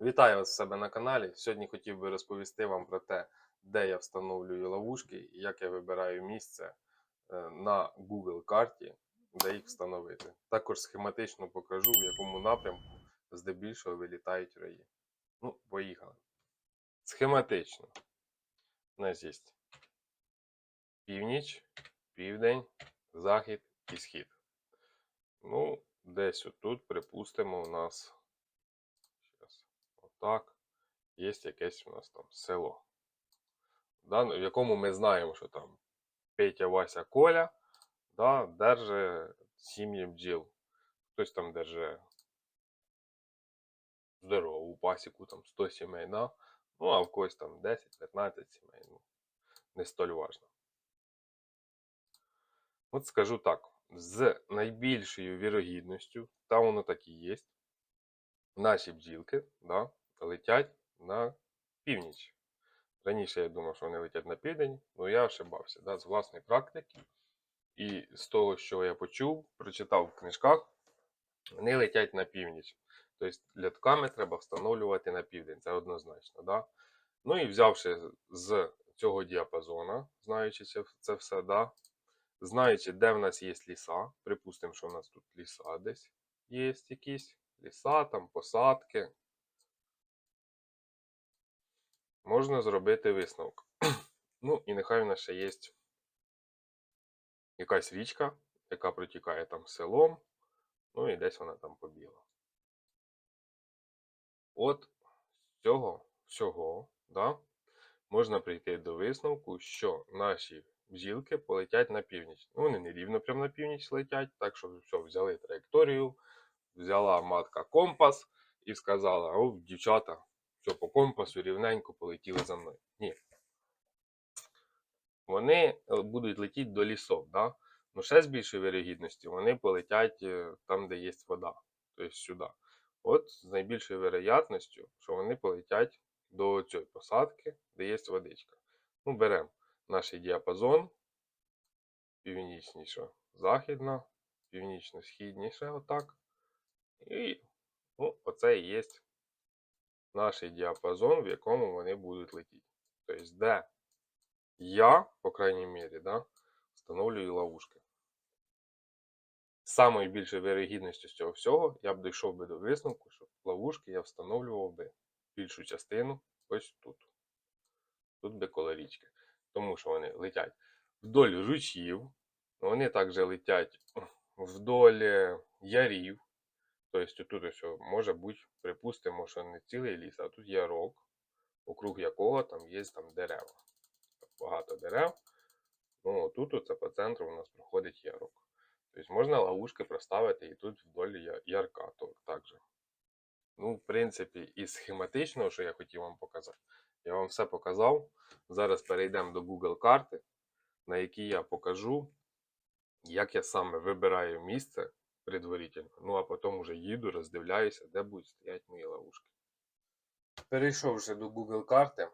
Вітаю вас в себе на каналі. Сьогодні хотів би розповісти вам про те, де я встановлюю ловушки і як я вибираю місце е, на Google карті, де їх встановити. Також схематично покажу, в якому напрямку здебільшого вилітають раї. Ну, поїхали. Схематично. У нас є північ, південь, захід і схід. Ну, десь отут, припустимо, у нас. Отак. Є якесь у нас там село. Да, в якому ми знаємо, що там Петя, Вася, Коля да, держи сім'ї бджіл. Хтось там держи здорову пасіку, там 100 сімей, да? ну а в когось там 10-15 сімей. Ну, не столь важно. От скажу так: з найбільшою вірогідністю, та воно так і є, наші бджілки да, летять на північ. Раніше я думав, що вони летять на південь, але я ошибався да, з власної практики. І з того, що я почув, прочитав в книжках, вони летять на північ. Тобто льотками треба встановлювати на південь, це однозначно. Да? Ну і взявши з цього діапазона, знаючи це все, да, знаючи, де в нас є ліса, припустимо, що в нас тут ліса десь є якісь ліса, там посадки, можна зробити висновок. Ну, і нехай в нас ще є якась річка, яка протікає там селом, ну і десь вона там побігла. От з цього всього, да, можна прийти до висновку, що наші бджілки полетять на північ. Ну, вони не рівно прямо на північ летять, так що все, взяли траєкторію, взяла матка компас і сказала: о, дівчата, все по компасу рівненько полетіли за мною. Ні. Вони е, будуть летіти до лісов, да? Ну, ще з більшої вирогідності вони полетять е, там, де є вода, тобто сюди. От з найбільшою вероятністю, що вони полетять до цієї посадки, де є водичка. Ну, беремо наш діапазон, північніше західна, північно-східніше, отак. І ну, оце і є наш діапазон, в якому вони будуть летіти. Тобто, де я, по крайній мірі, да, встановлюю ловушки. Самою більшою вирогідністю з цього всього я б дійшов би до висновку, що ловушки я встановлював би більшу частину ось тут. Тут би коло річки. Тому що вони летять вдоль ручів, вони також летять вдоль е, ярів. Тобто тут ось може бути, припустимо, що не цілий ліс, а тут ярок, округ якого там є там дерева. Багато дерев. Ну, тут оце по центру у нас проходить ярок. Тобто можна ловушки проставити і тут вдоль ярка також. Ну, в принципі, і схематично, що я хотів вам показати, я вам все показав. Зараз перейдемо до Google карти, на якій я покажу, як я саме вибираю місце предварительно. Ну, а потім вже їду, роздивляюся, де будуть стояти мої ловушки. Перейшовши до Google карти,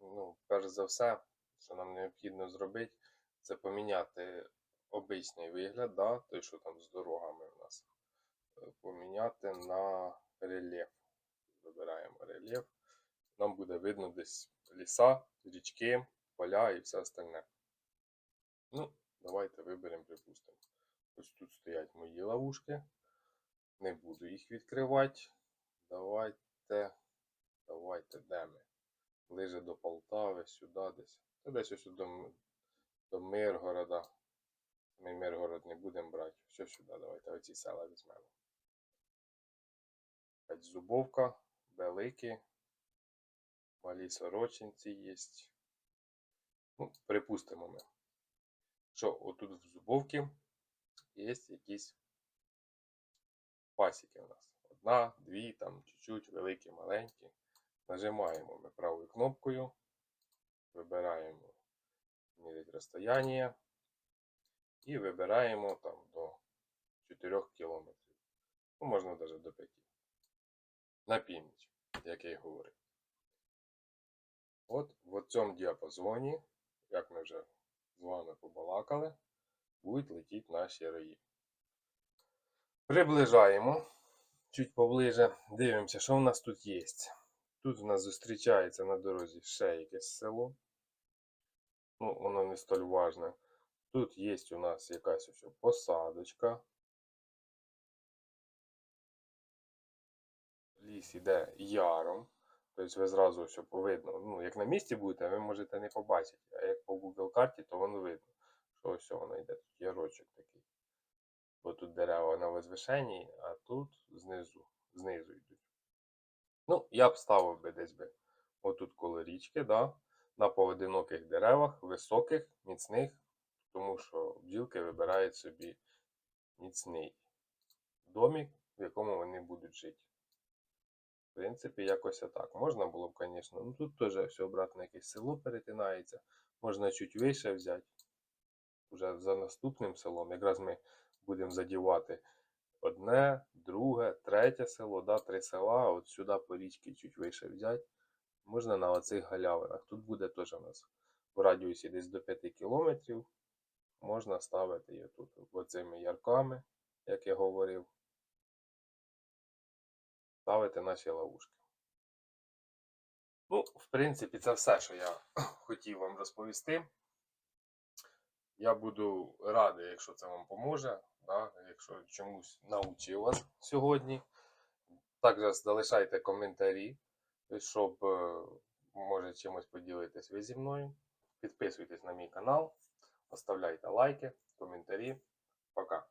ну, перш за все, що нам необхідно зробити, це поміняти обичний вигляд, да, той, що там з дорогами у нас, е, поміняти на рельєф. Вибираємо рельєф. Нам буде видно десь ліса, річки, поля і все остальне. Ну, давайте виберемо, припустимо. Ось тут стоять мої ловушки. Не буду їх відкривати. Давайте, давайте, де ми? Ближе до Полтави, сюди десь. Та десь ось до, до Миргорода. Ми Миргород не будемо брати. Все сюди, давайте оці села візьмемо. Опять Зубовка, Великі, Малі Сорочинці є. Ну, припустимо ми, що отут в Зубовці є якісь пасіки у нас. Одна, дві, там чуть-чуть, великі, маленькі. Нажимаємо ми правою кнопкою, вибираємо мірять розстояння і вибираємо там до 4 кілометрів. Ну, можна навіть до 5. На північ, як я й говорив. От в цьому діапазоні, як ми вже з вами побалакали, будуть летіти наші раї. Приближаємо чуть поближе, дивимося, що в нас тут є. Тут у нас зустрічається на дорозі ще якесь село. Ну, воно не столь важне. Тут є у нас якась ось посадочка. Ліс іде яром. Тобто ви зразу все видно. Ну, як на місці будете, ви можете не побачити. А як по Google карті, то воно видно, ось воно йде. Тут ярочок такий. Бо тут дерева на возвишенні, а тут знизу, знизу йдуть. Ну, я б ставив би десь би отут коло річки, да, на поодиноких деревах, високих, міцних, тому що бджілки вибирають собі міцний домик, в якому вони будуть жити. В принципі, якось так. Можна було б, звісно. Ну тут теж все обратно якесь село перетинається. Можна чуть вище взяти. Вже за наступним селом. Якраз ми будемо задівати одне, друге, третє село, да, три села. От сюди по річці чуть вище взяти. Можна на оцих галявинах. Тут буде теж у нас в радіусі десь до 5 кілометрів. Можна ставити її тут оцими ярками, як я говорив. Ставити наші ловушки. Ну, в принципі, це все, що я хотів вам розповісти. Я буду радий, якщо це вам поможе, да, якщо чомусь навчив вас сьогодні. Також залишайте коментарі, щоб е, може чимось поділитись ви зі мною. Підписуйтесь на мій канал, оставляйте лайки, коментарі. Пока.